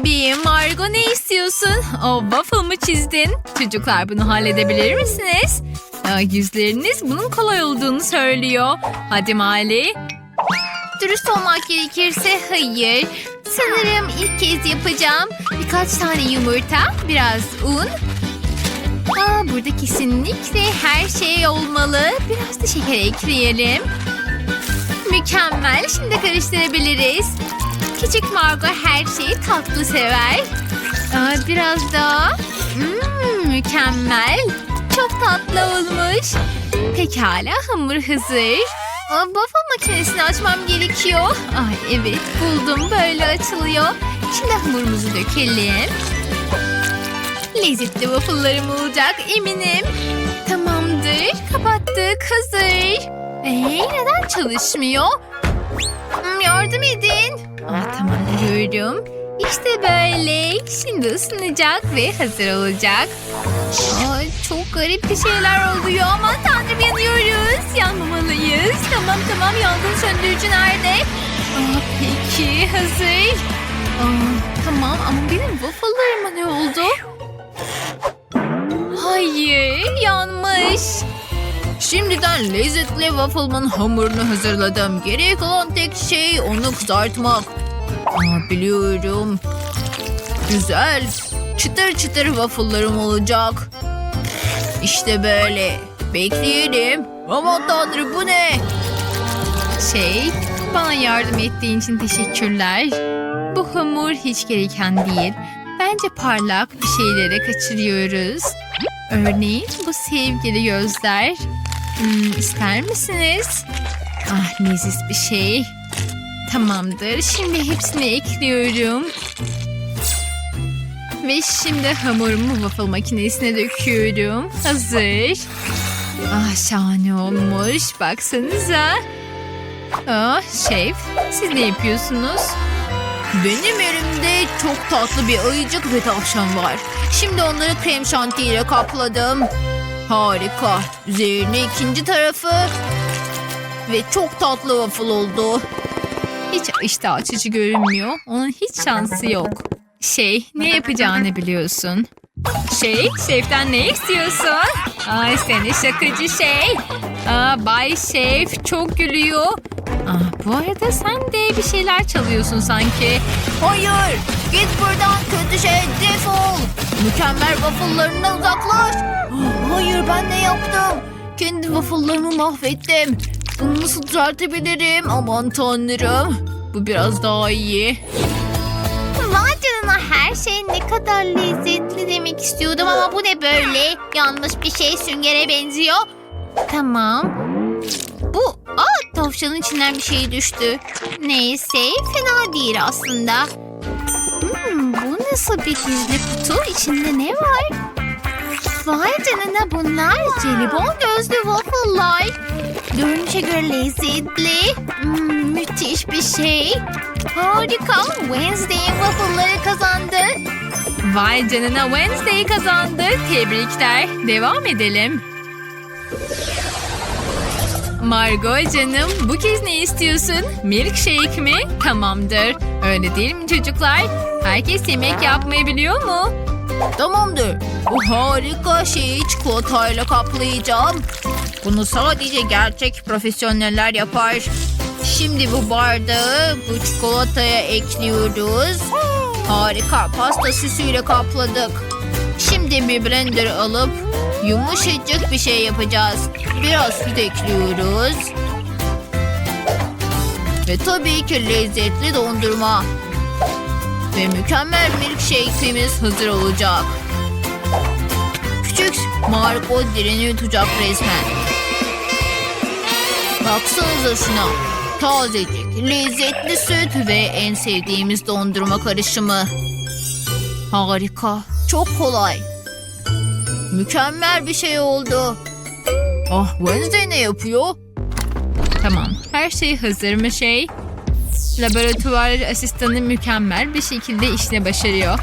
bebeğim. Margo ne istiyorsun? O waffle mı çizdin? Çocuklar bunu halledebilir misiniz? Aa, yüzleriniz bunun kolay olduğunu söylüyor. Hadi Mali. Dürüst olmak gerekirse hayır. Sanırım ilk kez yapacağım. Birkaç tane yumurta, biraz un. Aa, burada kesinlikle her şey olmalı. Biraz da şeker ekleyelim. Mükemmel. Şimdi karıştırabiliriz. Küçük Margot her şeyi tatlı sever. Aa, biraz daha. Hmm, mükemmel. Çok tatlı olmuş. Pekala hamur hazır. Aa, waffle makinesini açmam gerekiyor. Ay evet buldum böyle açılıyor. Şimdi hamurumuzu dökelim. Lezzetli waffle'larım olacak eminim. Tamamdır kapattık hazır. Ee, neden çalışmıyor? Hmm, yardım edin. Aa, tamam görüyorum. İşte böyle. Şimdi ısınacak ve hazır olacak. Aa, çok garip bir şeyler oluyor. Aman tanrım yanıyoruz. Yanmamalıyız. Tamam tamam yangın söndürücü nerede? Aa, peki hazır. Aa, tamam ama benim waffle'larıma ne oldu? Hayır yanmış. Şimdiden lezzetli waffle'ımın hamurunu hazırladım. Gerek olan tek şey onu kızartmak. Aa, biliyorum. Güzel. Çıtır çıtır waffle'larım olacak. İşte böyle. Bekleyelim. Aman tanrım bu ne? Şey, bana yardım ettiğin için teşekkürler. Bu hamur hiç gereken değil. Bence parlak bir şeylere kaçırıyoruz. Örneğin bu sevgili gözler. Hmm, ister misiniz? Ah leziz bir şey. Tamamdır. Şimdi hepsini ekliyorum. Ve şimdi hamurumu waffle makinesine döküyorum. Hazır. Ah şahane olmuş. Baksanıza. Ah şef siz ne yapıyorsunuz? Benim elimde çok tatlı bir ayıcık ve tavşan var. Şimdi onları krem şanti ile kapladım. Harika. Üzerine ikinci tarafı. Ve çok tatlı waffle oldu. Hiç iştah açıcı görünmüyor. Onun hiç şansı yok. Şey, ne yapacağını biliyorsun. Şey, şeften ne istiyorsun? Ay seni şakacı şey. Aa, Bay Şef çok gülüyor. Aa, bu arada sen de bir şeyler çalıyorsun sanki. Hayır, git buradan kötü şey defol. Mükemmel waffle'larından uzaklaş. Hayır ben ne yaptım? Kendi waffle'larımı mahvettim. Bunu nasıl düzeltebilirim? Aman tanrım. Bu biraz daha iyi. Vay canına her şey ne kadar lezzetli demek istiyordum ama bu ne böyle? Yanlış bir şey süngere benziyor. Tamam. Bu aa tavşanın içinden bir şey düştü. Neyse fena değil aslında. Hmm, bu nasıl bir gizli kutu? İçinde ne var? Vay canına bunlar jelibon gözlü waffle'lar. Görünüşe göre lezzetli. Hmm, müthiş bir şey. Harika. Wednesday'in waffle'ları kazandı. Vay canına Wednesday kazandı. Tebrikler. Devam edelim. Margot canım bu kez ne istiyorsun? Milkshake mi? Tamamdır. Öyle değil mi çocuklar? Herkes yemek yapmayı biliyor mu? Tamamdır. Bu harika şeyi çikolatayla kaplayacağım. Bunu sadece gerçek profesyoneller yapar. Şimdi bu bardağı bu çikolataya ekliyoruz. Harika pasta süsüyle kapladık. Şimdi bir blender alıp yumuşacık bir şey yapacağız. Biraz süt ekliyoruz. Ve tabii ki lezzetli dondurma. Ve mükemmel milkshake'imiz hazır olacak. Küçük Marco dilini yutacak resmen. Baksanıza şuna. Tazecik, lezzetli süt ve en sevdiğimiz dondurma karışımı. Harika, çok kolay. Mükemmel bir şey oldu. Ah Wednesday ne yapıyor? Tamam, her şey hazır mı şey? Laboratuvar asistanı mükemmel bir şekilde işini başarıyor.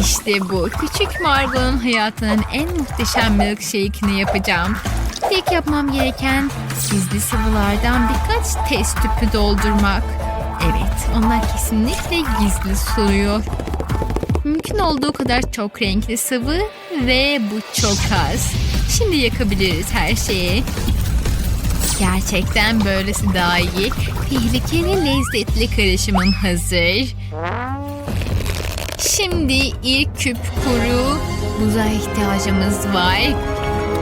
İşte bu. Küçük Margot'un hayatının en muhteşem milkshake'ini yapacağım. Tek yapmam gereken gizli sıvılardan birkaç test tüpü doldurmak. Evet, onlar kesinlikle gizli suluyor. Mümkün olduğu kadar çok renkli sıvı ve bu çok az. Şimdi yakabiliriz her şeyi. Gerçekten böylesi daha iyi. Tehlikeli lezzetli karışımım hazır. Şimdi ilk küp kuru buza ihtiyacımız var.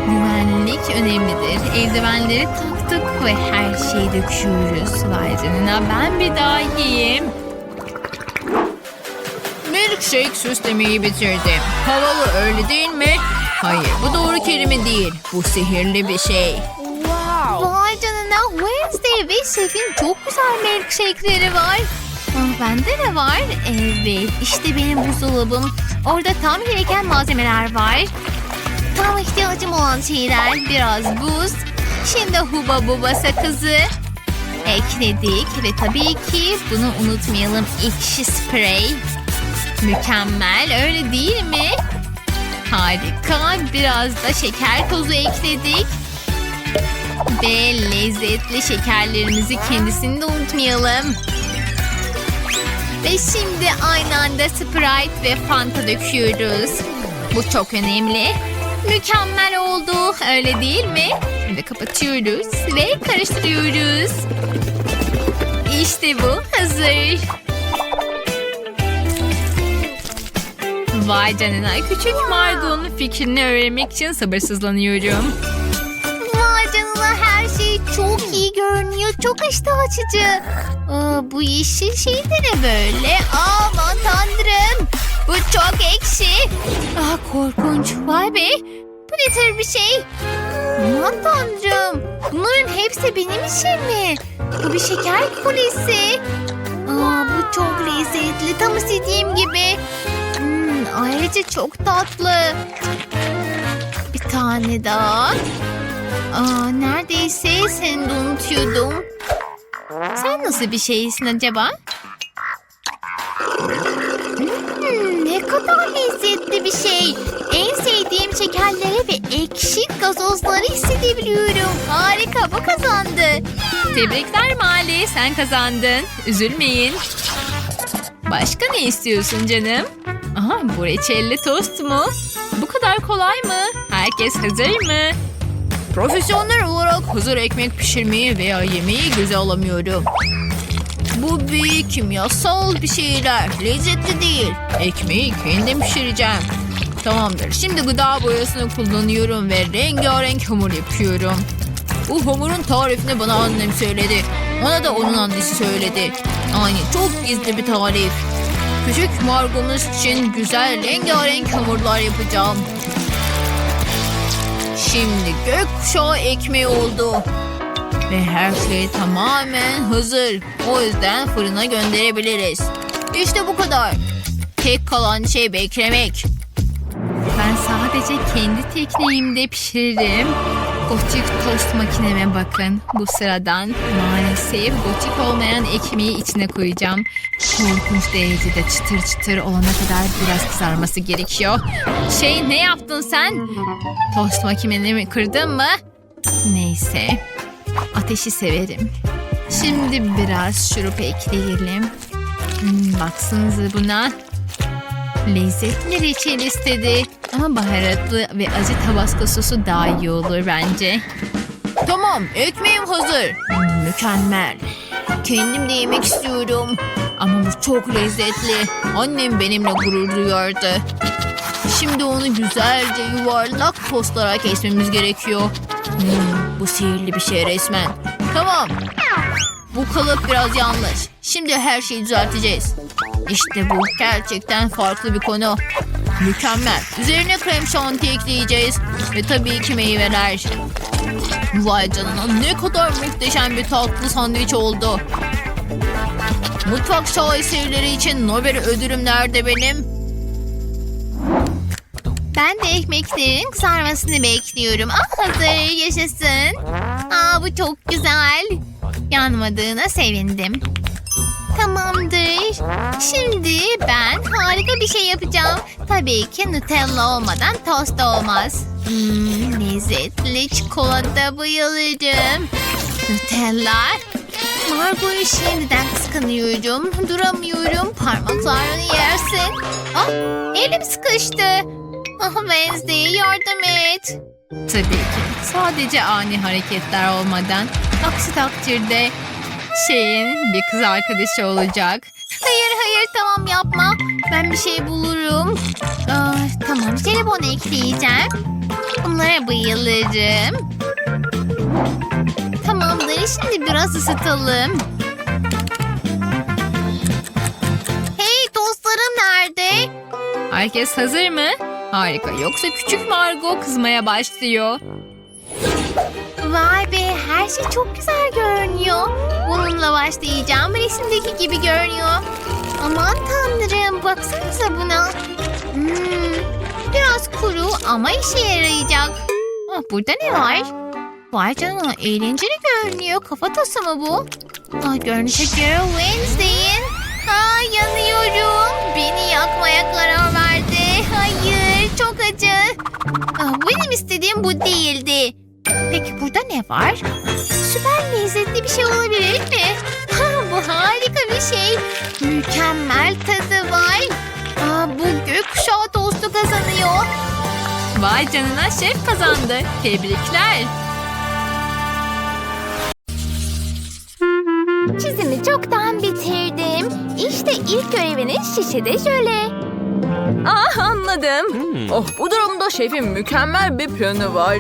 Güvenlik önemlidir. Eldivenleri taktık ve her şeyi döküyoruz. Vay ben bir daha yiyeyim. Milkshake süslemeyi bitirdim. Havalı öyle değil mi? Hayır bu doğru kelime değil. Bu sihirli bir şey. Vay canına Wednesday ve şefin çok güzel milkshake'leri var. Ah, bende de var. Evet işte benim buzdolabım. Orada tam gereken malzemeler var. Tam ihtiyacım olan şeyler biraz buz. Şimdi huba buba sakızı ekledik ve tabii ki bunu unutmayalım ekşi sprey. Mükemmel öyle değil mi? Harika biraz da şeker tozu ekledik. Ve lezzetli şekerlerimizi kendisini de unutmayalım. Ve şimdi aynı anda Sprite ve Fanta döküyoruz. Bu çok önemli. Mükemmel oldu öyle değil mi? Şimdi kapatıyoruz ve karıştırıyoruz. İşte bu hazır. Vay canına küçük Margo'nun fikrini öğrenmek için sabırsızlanıyorum. Çok iyi görünüyor. Çok iştah açıcı. Aa, bu yeşil şey de ne böyle? Aman tanrım. Bu çok ekşi. Ah korkunç. Vay be. Bu ne tür bir şey? Aman tanrım. Bunların hepsi benim işim mi? Bu bir şeker kulesi. Aa, bu çok lezzetli. Tam istediğim gibi. Hmm, ayrıca çok tatlı. Bir tane daha. Aa, neredeyse seni de unutuyordum. Sen nasıl bir şeysin acaba? Hmm, ne kadar lezzetli bir şey. En sevdiğim şekerleri ve ekşi gazozları hissedebiliyorum. Harika bu kazandı. Tebrikler Mali sen kazandın. Üzülmeyin. Başka ne istiyorsun canım? Aha bu reçelli tost mu? Bu kadar kolay mı? Herkes hazır mı? Profesyonel olarak hazır ekmek pişirmeyi veya yemeği göze alamıyorum. Bu bir kimyasal bir şeyler. Lezzetli değil. Ekmeği kendim pişireceğim. Tamamdır. Şimdi gıda boyasını kullanıyorum ve rengarenk hamur yapıyorum. Bu hamurun tarifini bana annem söyledi. Ona da onun annesi söyledi. Yani çok gizli bir tarif. Küçük Margomuz için güzel rengarenk hamurlar yapacağım. Şimdi gökkuşağı ekmeği oldu. Ve her şey tamamen hazır. O yüzden fırına gönderebiliriz. İşte bu kadar. Tek kalan şey beklemek. Ben sadece kendi tekniğimde pişiririm. Gotik tost makineme bakın. Bu sıradan maalesef gotik olmayan ekmeği içine koyacağım. Korkunç derecede çıtır çıtır olana kadar biraz kızarması gerekiyor. Şey ne yaptın sen? Tost makinemi kırdın mı? Neyse. Ateşi severim. Şimdi biraz şurup ekleyelim. Hmm, baksanıza buna. Lezzetli reçel istedi. Ama baharatlı ve acı tabasco sosu daha iyi olur bence. Tamam, ekmeğim hazır. Mükemmel. Kendim de yemek istiyorum. Ama bu çok lezzetli. Annem benimle gurur duyardı. Şimdi onu güzelce yuvarlak tostlara kesmemiz gerekiyor. Hmm, bu sihirli bir şey resmen. Tamam. Bu kalıp biraz yanlış. Şimdi her şeyi düzelteceğiz. İşte bu gerçekten farklı bir konu. Mükemmel. Üzerine krem şanti ekleyeceğiz. Ve tabii ki meyveler. Vay canına ne kadar muhteşem bir tatlı sandviç oldu. Mutfak şaheserleri için Nobel ödülüm nerede benim? Ben de ekmeklerin kızarmasını bekliyorum. Ah hazır yaşasın. Aa bu çok güzel. Yanmadığına sevindim. Tamamdır. Şimdi ben harika bir şey yapacağım. Tabii ki Nutella olmadan tost olmaz. Hmm, lezzetli çikolata bayılırım. Nutella Margot'u şimdiden kıskanıyorum. Duramıyorum. Parmaklarını yersin. Ah, elim sıkıştı. Ah Wednesday yardım et. Tabii ki. Sadece ani hareketler olmadan. Aksi takdirde şeyin bir kız arkadaşı olacak. Hayır hayır tamam yapma. Ben bir şey bulurum. Ah, tamam jelibonu ekleyeceğim. Bunlara bayılırım. Tamamdır şimdi biraz ısıtalım. Hey tostlarım nerede? Herkes hazır mı? Harika. Yoksa küçük Margot kızmaya başlıyor. Vay be her şey çok güzel görünüyor. Bununla başlayacağım. Resimdeki gibi görünüyor. Aman tanrım baksanıza buna. Hmm, biraz kuru ama işe yarayacak. Ah, burada ne var? Vay canına eğlenceli görünüyor. Kafatası mı bu? Ah, görünüşe göre Wednesday'in. Ha, yanıyorum. Beni yakmaya karar verdi. Hayır çok acı. Ah, benim istediğim bu değildi. Peki burada ne var? Süper lezzetli bir şey olabilir mi? Ha, bu harika bir şey. Mükemmel tadı var. Aa, bu gökkuşağı tostu kazanıyor. Vay canına şef kazandı. Tebrikler. Çizimi çoktan bitirdim. İşte ilk göreviniz şişede jöle. Ah anladım. Oh bu durumda şefin mükemmel bir planı var.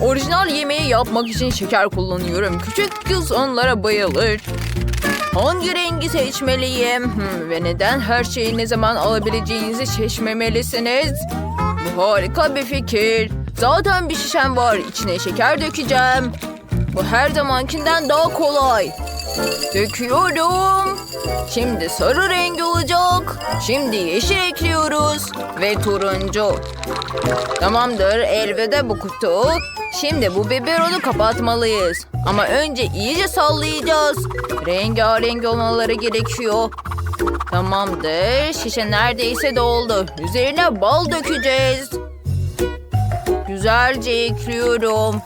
Orijinal yemeği yapmak için şeker kullanıyorum. Küçük kız onlara bayılır. Hangi rengi seçmeliyim? Hmm, ve neden her şeyi ne zaman alabileceğinizi seçmemelisiniz? Bu harika bir fikir. Zaten bir şişem var. İçine şeker dökeceğim. Bu her zamankinden daha kolay. Döküyorum. Şimdi sarı rengi olacak. Şimdi yeşil ekliyoruz. Ve turuncu. Tamamdır elveda bu kutu. Şimdi bu biberonu kapatmalıyız. Ama önce iyice sallayacağız. Rengarenk olmaları gerekiyor. Tamamdır. Şişe neredeyse doldu. Üzerine bal dökeceğiz. Güzelce ekliyorum.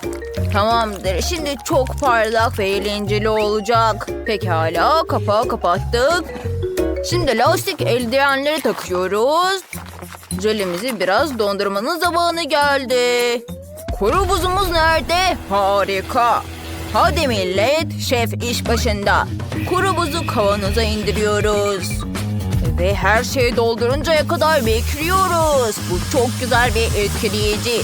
Tamamdır. Şimdi çok parlak ve eğlenceli olacak. Pekala kapağı kapattık. Şimdi lastik eldivenleri takıyoruz. Jölemizi biraz dondurmanın zamanı geldi. Kuru buzumuz nerede? Harika. Hadi millet, şef iş başında. Kuru buzu kavanoza indiriyoruz. Ve her şeyi dolduruncaya kadar bekliyoruz. Bu çok güzel ve etkileyici.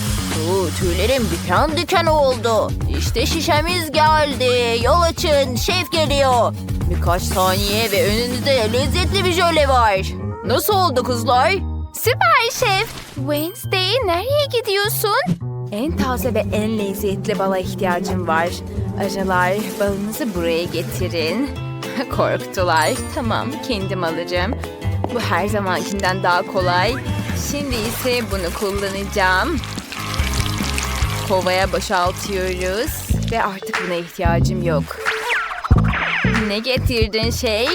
Oo, tüylerim diken diken oldu. İşte şişemiz geldi. Yol açın, şef geliyor. Birkaç saniye ve önünüzde lezzetli bir jöle var. Nasıl oldu kızlar? Süper şef. Wednesday nereye gidiyorsun? En taze ve en lezzetli bala ihtiyacım var. Acılar balınızı buraya getirin. Korktular. Tamam kendim alacağım. Bu her zamankinden daha kolay. Şimdi ise bunu kullanacağım. Kovaya boşaltıyoruz. Ve artık buna ihtiyacım yok. Ne getirdin şey?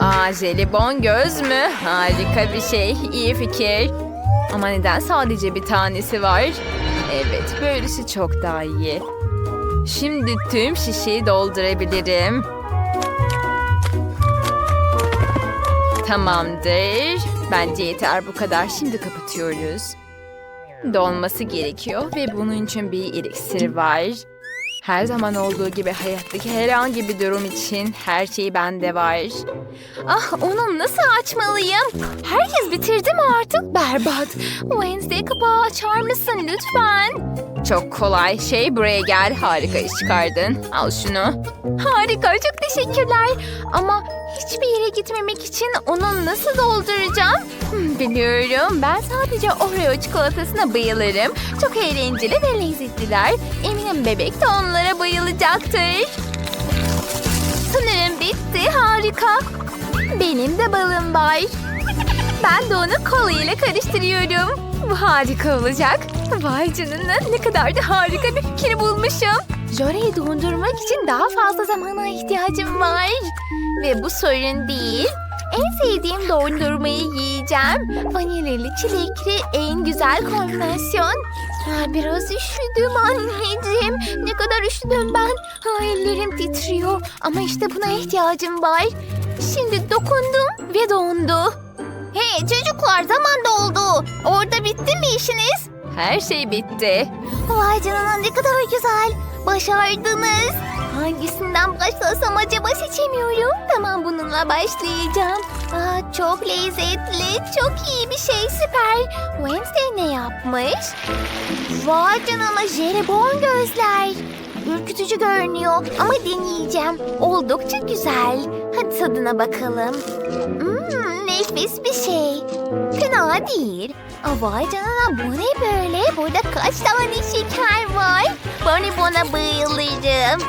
Aa jelibon göz mü? Harika bir şey. İyi fikir. Ama neden sadece bir tanesi var? Evet, böylesi çok daha iyi. Şimdi tüm şişeyi doldurabilirim. Tamamdır. Bence yeter bu kadar. Şimdi kapatıyoruz. Dolması gerekiyor ve bunun için bir iksir var. Her zaman olduğu gibi hayattaki herhangi bir durum için her şey bende var. Ah onu nasıl açmalıyım? Herkes bitirdi mi artık? Berbat. Wednesday kapağı açar mısın lütfen? Çok kolay şey buraya gel. Harika iş çıkardın. Al şunu. Harika çok teşekkürler. Ama hiçbir yere gitmemek için onu nasıl dolduracağım? Hmm, Biliyorum ben sadece Oreo çikolatasına bayılırım. Çok eğlenceli ve lezzetliler. Eminim bebek de onlara bayılacaktır. Sanırım bitti harika. Benim de balım var. Ben de onu kola ile karıştırıyorum. Bu harika olacak. Vay canına ne kadar da harika bir fikir bulmuşum. Jöleyi dondurmak için daha fazla zamana ihtiyacım var. Ve bu sorun değil. En sevdiğim dondurmayı yiyeceğim. Vanilyalı çilekli en güzel kombinasyon. Biraz üşüdüm anneciğim. Ne kadar üşüdüm ben. Ellerim titriyor. Ama işte buna ihtiyacım var. Şimdi dokundum ve dondu. Hey çocuklar zaman doldu. Orada bitti mi işiniz? Her şey bitti. Vay canına ne kadar güzel. Başardınız. Hangisinden başlasam acaba seçemiyorum. Tamam bununla başlayacağım. Aa, çok lezzetli, çok iyi bir şey süper. Wednesday ne yapmış? Vay canına jelibon gözler. Ürkütücü görünüyor ama deneyeceğim. Oldukça güzel. Hadi tadına bakalım. Hmm, nefis bir şey. Fena değil. Vay canına bu ne böyle? Burada kaç tane şeker var? Bonibon'a bayılırım.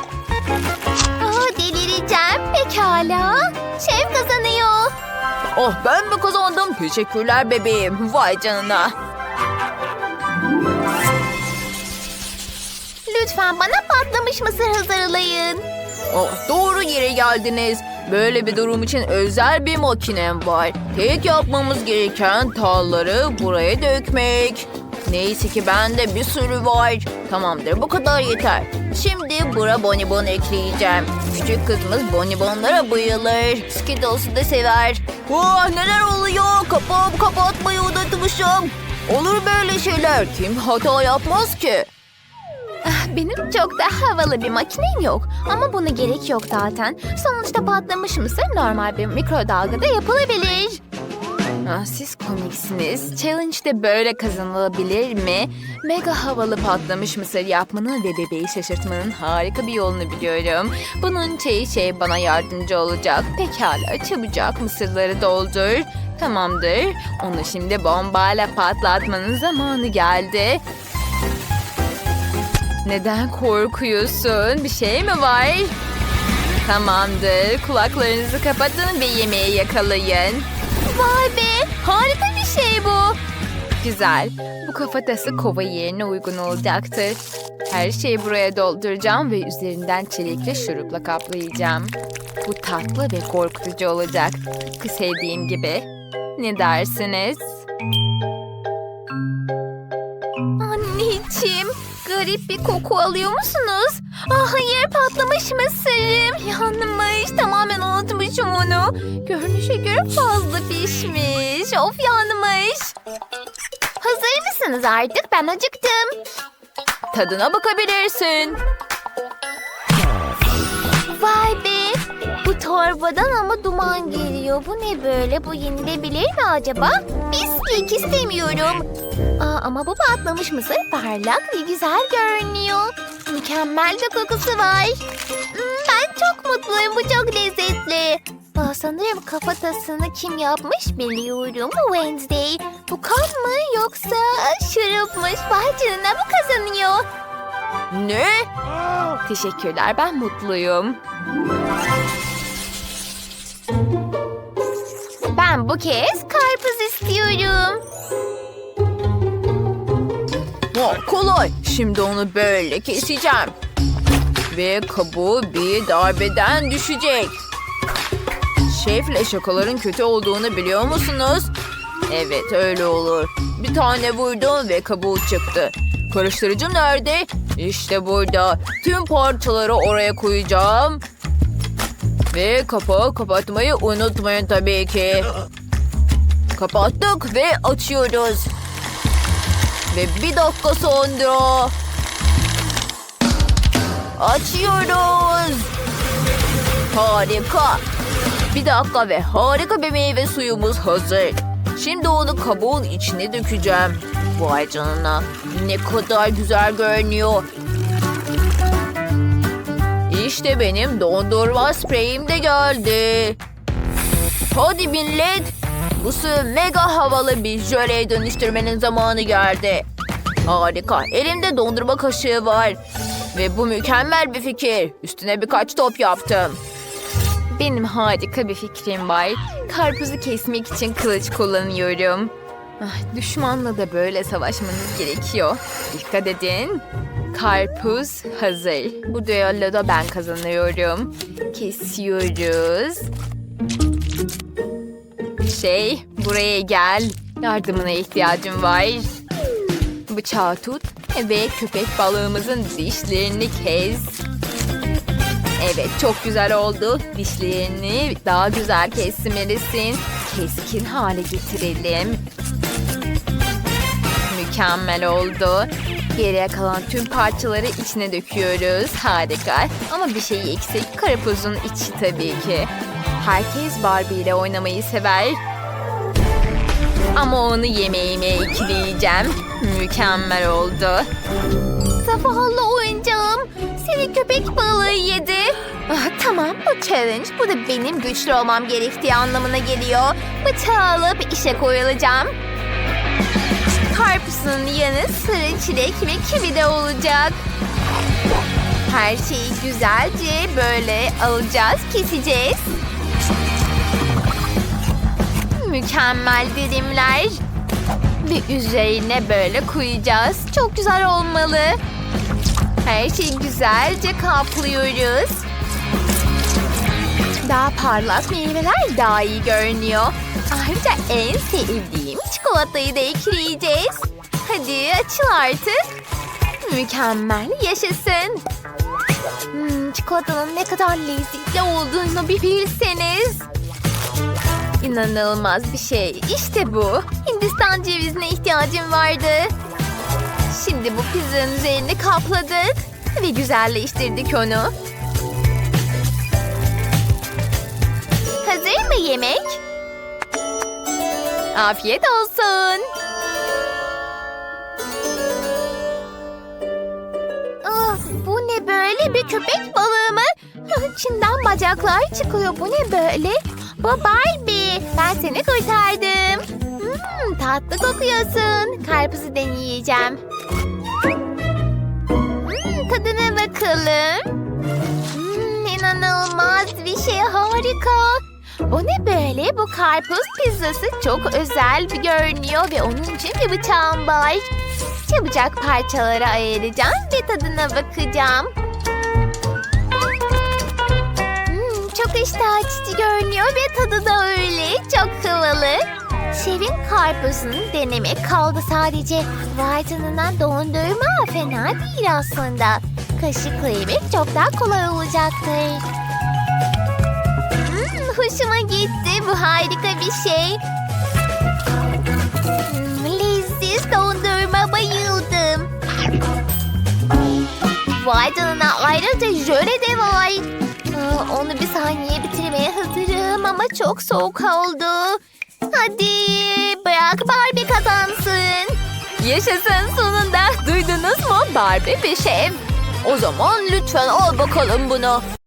Aa, delireceğim. Pekala. Şef kazanıyor. Oh ben mi kazandım? Teşekkürler bebeğim. Vay canına. Lütfen bana patlamış mısır hazırlayın. Oh, doğru yere geldiniz. Böyle bir durum için özel bir makinem var. Tek yapmamız gereken talları buraya dökmek. Neyse ki bende bir sürü var. Tamamdır bu kadar yeter. Şimdi bura bonibon ekleyeceğim. Küçük kızımız bonibonlara bayılır. Skittles'ı da sever. Oh, neler oluyor? Kapağımı kapatmayı unutmuşum. Olur böyle şeyler. Kim hata yapmaz ki? Benim çok da havalı bir makinem yok. Ama buna gerek yok zaten. Sonuçta patlamış mısır normal bir mikrodalgada yapılabilir. Ah, siz komiksiniz. Challenge'de böyle kazanılabilir mi? Mega havalı patlamış mısır yapmanın ve bebeği şaşırtmanın harika bir yolunu biliyorum. Bunun şeyi şey bana yardımcı olacak. Pekala çabucak mısırları doldur. Tamamdır. Onu şimdi bombayla patlatmanın zamanı geldi. Neden korkuyorsun? Bir şey mi var? Tamamdır. Kulaklarınızı kapatın ve yemeği yakalayın. Vay be harika bir şey bu. Güzel. Bu kafatası kova yerine uygun olacaktır. Her şeyi buraya dolduracağım ve üzerinden çelikli şurupla kaplayacağım. Bu tatlı ve korkutucu olacak. Tıpkı sevdiğim gibi. Ne dersiniz? Garip bir koku alıyor musunuz? Ah hayır patlamış mısırım. Yanmış tamamen unutmuşum onu. Görünüşe göre fazla pişmiş. Of yanmış. Hazır mısınız artık? Ben acıktım. Tadına bakabilirsin. Vay be. Torbadan ama duman geliyor. Bu ne böyle? Bu yenilebilir mi acaba? Pislik istemiyorum. Aa, ama bu patlamış mısır parlak ve güzel görünüyor. Mükemmel bir kokusu var. Hmm, ben çok mutluyum. Bu çok lezzetli. Aa, sanırım kafatasını kim yapmış biliyorum. Wednesday. Bu kan mı yoksa şurupmuş? Vay canına bu kazanıyor. Ne? Teşekkürler ben mutluyum. Ben bu kez karpuz istiyorum. Oh, kolay. Şimdi onu böyle keseceğim. Ve kabuğu bir darbeden düşecek. Şefle şakaların kötü olduğunu biliyor musunuz? Evet öyle olur. Bir tane vurdum ve kabuğu çıktı. Karıştırıcım nerede? İşte burada. Tüm parçaları oraya koyacağım. Ve kapağı kapatmayı unutmayın tabii ki. Kapattık ve açıyoruz. Ve bir dakika sonra... Açıyoruz. Harika. Bir dakika ve harika bir meyve suyumuz hazır. Şimdi onu kabuğun içine dökeceğim. Vay canına. Ne kadar güzel görünüyor. İşte benim dondurma spreyim de geldi. Hadi millet. Bu suyu mega havalı bir jöleye dönüştürmenin zamanı geldi. Harika. Elimde dondurma kaşığı var. Ve bu mükemmel bir fikir. Üstüne birkaç top yaptım. Benim harika bir fikrim var. Karpuzu kesmek için kılıç kullanıyorum. Ah, düşmanla da böyle savaşmanız gerekiyor. Dikkat edin. Karpuz hazır. Bu düelloda ben kazanıyorum. Kesiyoruz. Şey, buraya gel. Yardımına ihtiyacım var. Bıçağı tut Ve köpek balığımızın dişlerini kes. Evet çok güzel oldu. Dişlerini daha güzel kesmelisin. Keskin hale getirelim. Mükemmel oldu. Geriye kalan tüm parçaları içine döküyoruz. Harika. Ama bir şey eksik. Karpuzun içi tabii ki. Herkes Barbie ile oynamayı sever. Ama onu yemeğime ekleyeceğim. Mükemmel oldu. Zavallı oyuncağım. Seni köpek balığı yedi. Ah, tamam bu challenge. Bu da benim güçlü olmam gerektiği anlamına geliyor. Bıçağı alıp işe koyulacağım. Karpuzun yanı sıra çilek ve kivi de olacak. Her şeyi güzelce böyle alacağız, keseceğiz. Mükemmel dilimler. Ve üzerine böyle koyacağız. Çok güzel olmalı. Her şeyi güzelce kaplıyoruz. Daha parlak meyveler daha iyi görünüyor. Ayrıca en sevdiğim çikolatayı da ekleyeceğiz. Hadi açıl artık. Mükemmel yaşasın. Hmm, çikolatanın ne kadar lezzetli olduğunu bir bilseniz. İnanılmaz bir şey. İşte bu. Hindistan cevizine ihtiyacım vardı. Şimdi bu pizzanın üzerini kapladık ve güzelleştirdik onu. Hazır mı yemek? Afiyet olsun. Ah, bu ne böyle bir köpek balığı mı? İçinden bacaklar çıkıyor. Bu ne böyle? Bu Barbie. Ben seni kurtardım. Hmm, tatlı kokuyorsun. Karpuzu deneyeceğim. Hmm, tadına bakalım. Hmm, inanılmaz bir şey harika. Bu ne böyle? Bu karpuz pizzası çok özel bir görünüyor ve onun için bir bıçağım var. Çabucak parçalara ayıracağım ve tadına bakacağım. Hmm, çok iştah açıcı görünüyor ve tadı da öyle. Çok havalı. Şevin karpuzunu denemek kaldı sadece. Vay canına dondurma fena değil aslında. Kaşıkla yemek çok daha kolay olacaktır. Hoşuma gitti. Bu harika bir şey. Hmm, leziz dondurma bayıldım. Vay ayrıca jöle de var. Onu bir saniye bitirmeye hazırım ama çok soğuk oldu. Hadi bırak Barbie kazansın. Yaşasın sonunda. Duydunuz mu? Barbie bir şef. O zaman lütfen al bakalım bunu.